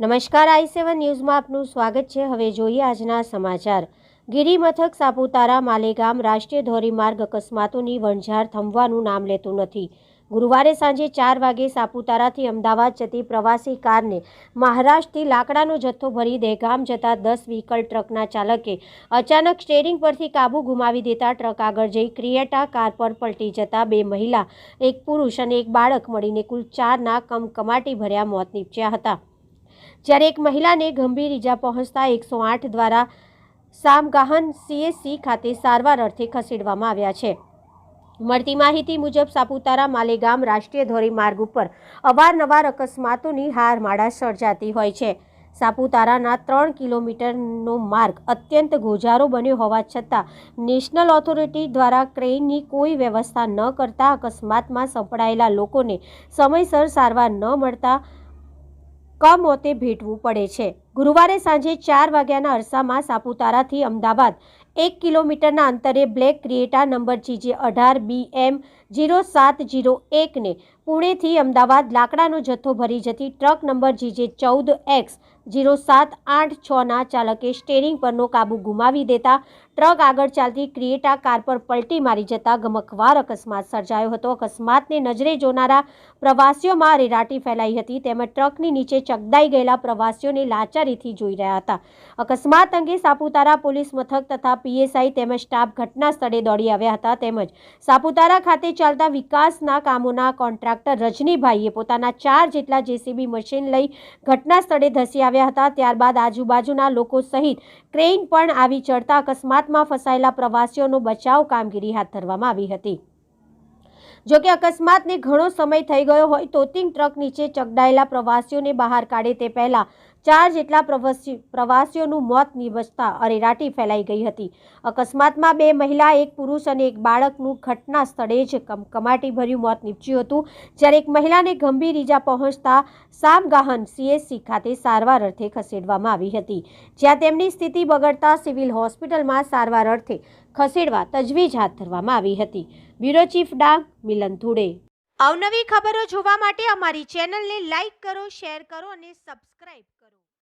નમસ્કાર આઈ સેવન ન્યૂઝમાં આપનું સ્વાગત છે. હવે જોઈએ આજના સમાચાર. ગિરિમથક સાપુતારા માલેગામ રાષ્ટ્રીય ધોરીમાર્ગ અકસ્માતોની વણઝાર થંભવાનું નામ લેતું નથી. ગુરુવારે સાંજે ચાર વાગે સાપુતારાથી અમદાવાદ જતી પ્રવાસી કારને મહારાષ્ટ્રથી લાકડાનો જથ્થો ભરી દહેગામ જતા દસ વ્હીકલ ટ્રકના ચાલકે અચાનક સ્ટેરિંગ પરથી કાબુ ગુમાવી દેતા ટ્રક આગળ જઈ ક્રિએટા કાર પર પલટી જતા બે મહિલા, એક પુરુષ અને એક બાળક મળીને કુલ ચારના કમકમાટી ભર્યા મોત નીપજ્યા હતા. જ્યારે એક મહિલાને ગંભીર ઈજા પહોંચતા એકસો આઠ દ્વારા સામગાહન સીએસસી ખાતે સારવાર અર્થે ખસેડવામાં આવ્યા છે. મળતી માહિતી મુજબ સાપુતારા માલેગામ રાષ્ટ્રીય ધોરીમાર્ગ ઉપર અવારનવાર અકસ્માતોની હારમાળા સર્જાતી હોય છે. સાપુતારાના ત્રણ કિલોમીટરનો માર્ગ અત્યંત ગોજારો બન્યો હોવા છતાં નેશનલ ઓથોરિટી દ્વારા ક્રેઇનની કોઈ વ્યવસ્થા ન કરતા અકસ્માતમાં સંપડાયેલા લોકોને સમયસર સારવાર ન મળતા કમોતે ભેટવું પડે છે. ગુરુવારે સાંજે ચાર વાગ્યાના અરસામાં સાપુતારાથી અમદાવાદ, એક કિલોમીટરના અંતરે બ્લેક ક્રિએટા નંબર જીજે અઢાર બી એમ જીરો સાત જીરો એકને પુણેથી અમદાવાદ લાકડાનો જથ્થો ભરી જતી ટ્રક નંબર જીજે ચૌદ એક્સ જીરો સાત આઠ છના ચાલકે સ્ટેરિંગ પરનો કાબુ ગુમાવી દેતા ટ્રક આગળ ચાલતી ક્રિએટા કાર પર પલટી મારી જતા ગમકવાર અકસ્માત સર્જાયો હતો. અકસ્માતને નજરે જોનારા પ્રવાસીઓમાં રેરાટી ફેલાઈ હતી તેમજ ટ્રકની નીચે ચગદાઈ ગયેલા પ્રવાસીઓને લાચારીથી જોઈ રહ્યા હતા. અકસ્માત અંગે સાપુતારા પોલીસ મથક તથા પીએસઆઈ તેમજ સ્ટાફ ઘટના સ્થળે દોડી આવ્યા હતા તેમજ સાપુતારા ખાતે ચાલતા વિકાસના કામોના કોન્ટ્રાક્ટર રજનીભાઈએ પોતાના ચાર જેટલા જેસીબી મશીન લઈ ઘટના સ્થળે ધસી આવ્યા હતા. ત્યારબાદ આજુબાજુના લોકો સહિત ક્રેઇન પણ આવી ચડતા અકસ્માતમાં ફસાયેલા પ્રવાસીઓનો બચાવ કામગીરી હાથ ધરવામાં આવી હતી. જો કે અકસ્માતને ઘણો સમય થઈ ગયો હોય તોતિંગ ટ્રક નીચે ચગડાયેલા પ્રવાસીઓને બહાર કાઢે તે પહેલા ચાર જેટલા પ્રવાસી પ્રવાસીઓનું મોત નિવસતા અરેરાટી ફેલાઈ ગઈ હતી. અકસ્માતમાં બે મહિલા, એક પુરુષ અને એક બાળકનું ઘટના સ્થળે જ કમાટીભર્યું મોત નીપજ્યું હતું. જ્યારે એક મહિલાને ગંભીર ઈજા પહોંચતા સામગાહન સીએસસી ખાતે સારવાર અર્થે ખસેડવામાં આવી હતી. જ્યાં તેમની સ્થિતિ બગડતા સિવિલ હોસ્પિટલમાં સારવાર અર્થે ખસેડવા તજવીજ હાથ ધરવામાં આવી હતી. Bureau chief Dang Milan Dhude. અવનવી ખબરો જોવા માટે અમારી ચેનલને લાઇક કરો, શેર કરો અને સબસ્ક્રાઈબ